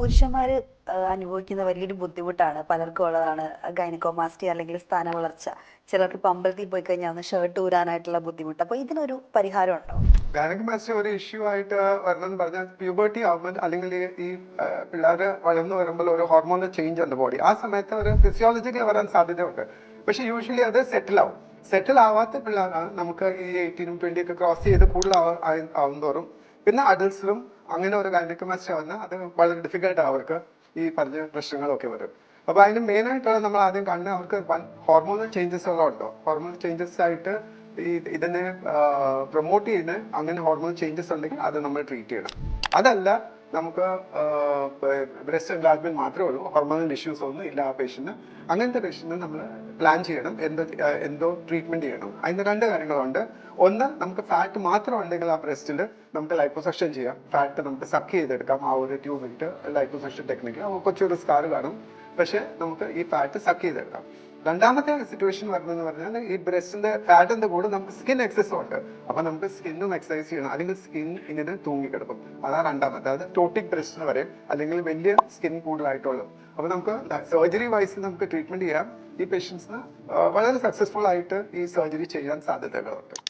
പുരുഷന്മാര് ആ, അനുഭവിക്കുന്ന വലിയൊരു ബുദ്ധിമുട്ടാണ്. പലർക്കും ഉള്ളതാണ് ഗൈനക്കോമാസ്റ്റി അല്ലെങ്കിൽ സ്ഥാന വളർച്ച. ചിലർക്ക് ഇപ്പൊ അമ്പലത്തിൽ പോയി കഴിഞ്ഞാൽ ഒന്ന് ഷർട്ട് ഊരാനായിട്ടുള്ള ബുദ്ധിമുട്ട്. അപ്പൊ ഇതിനൊരു പരിഹാരം ഉണ്ടോ? ഗൈനക്കോമാസ്റ്റി ഒരു ഇഷ്യൂ ആയിട്ട് വരണമെന്ന് പറഞ്ഞാൽ പ്യൂബർട്ടി ആവുമ്പോൾ അല്ലെങ്കിൽ ഈ- പിള്ളേർ വളർന്നു വരുമ്പോൾ ഒരു ഹോർമോൺ ചേഞ്ച് ഉണ്ട് ബോഡി ആ സമയത്ത് ഒരു ഫിസിയോളജിക്കൽ വരാൻ സാധ്യതയുണ്ട്. പക്ഷെ യൂഷ്വലി അത് സെറ്റിൽ ആവും. സെറ്റിൽ ആവാത്ത പിള്ളേരാണ് നമുക്ക് ഈ എയ്റ്റീനും ട്വന്റി ഒക്കെ ക്രോസ് ചെയ്ത് കൂടുതൽ തോറും പിന്നെ അഡൽട്സിലും അങ്ങനെ ഒരു ഗാനക് മാസ്റ്റർ വന്നാൽ അത് വളരെ ഡിഫിക്കൽട്ട് അവർക്ക് ഈ പറഞ്ഞ പ്രശ്നങ്ങളൊക്കെ വരും. അപ്പൊ അതിന് മെയിൻ ആയിട്ടുള്ള നമ്മൾ ആദ്യം കണ്ണ് അവർക്ക് ഹോർമോണൽ ചേഞ്ചസ് ഉള്ളതുണ്ടോ? ഹോർമോണൽ ചേഞ്ചസ് ആയിട്ട് ഇതിനെ പ്രൊമോട്ട് ചെയ്യുന്ന അങ്ങനെ ഹോർമോൺ ചേഞ്ചസ് ഉണ്ടെങ്കിൽ അത് നമ്മൾ ട്രീറ്റ് ചെയ്യണം. അതല്ല നമുക്ക് ബ്രസ്റ്റ് എൻലാർജ്മെന്റ് മാത്രമേ ഉള്ളൂ. ഹോർമോണൽ ഇഷ്യൂസ് ഒന്നും ഇല്ല ആ പേഷ്യന് അങ്ങനത്തെ പേഷ്യന് നമ്മൾ പ്ലാൻ ചെയ്യണം. എന്തോ എന്തോ ട്രീറ്റ്മെന്റ് ചെയ്യണം. അതിന് രണ്ട് കാര്യങ്ങളുണ്ട്. ഒന്ന് നമുക്ക് ഫാറ്റ് മാത്രം ഉണ്ടെങ്കിൽ ആ ബ്രസ്റ്റിൽ നമുക്ക് ലൈപ്പോസക്ഷൻ ചെയ്യാം. ഫാറ്റ് നമുക്ക് സക്ക് ചെയ്തെടുക്കാം. ആ ഒരു ട്യൂബിട്ട് ലൈപ്പോസക്ഷൻ ടെക്നിക്ക് കൊച്ചൊരു സ്കാർ കാണും. പക്ഷെ നമുക്ക് ഈ ഫാറ്റ് സക്ക് ചെയ്തെടുക്കാം. രണ്ടാമത്തെ സിറ്റുവേഷൻ വരുന്നതെന്ന് പറഞ്ഞാൽ ഈ ബ്രസ്റ്റിന്റെ ഫാറ്റിന്റെ കൂടെ നമുക്ക് സ്കിൻ എക്സസ് ഉണ്ട്. അപ്പൊ നമുക്ക് സ്കിന്നും എക്സസൈസ് ചെയ്യണം. അല്ലെങ്കിൽ സ്കിൻ ഇങ്ങനെ തൂങ്ങിക്കിടക്കും. അതാണ് രണ്ടാമത്തെ അതായത് ടോട്ടിക് ബ്രസ്റ്റ് വരെ അല്ലെങ്കിൽ വലിയ സ്കിൻ കൂടുതലായിട്ടുള്ളത്. അപ്പൊ നമുക്ക് സർജറി വൈസ് നമുക്ക് ട്രീറ്റ്മെന്റ് ചെയ്യാം. ഈ പേഷ്യൻസിന് വളരെ സക്സസ്ഫുൾ ആയിട്ട് ഈ സർജറി ചെയ്യാൻ സാധ്യതകളുണ്ട്.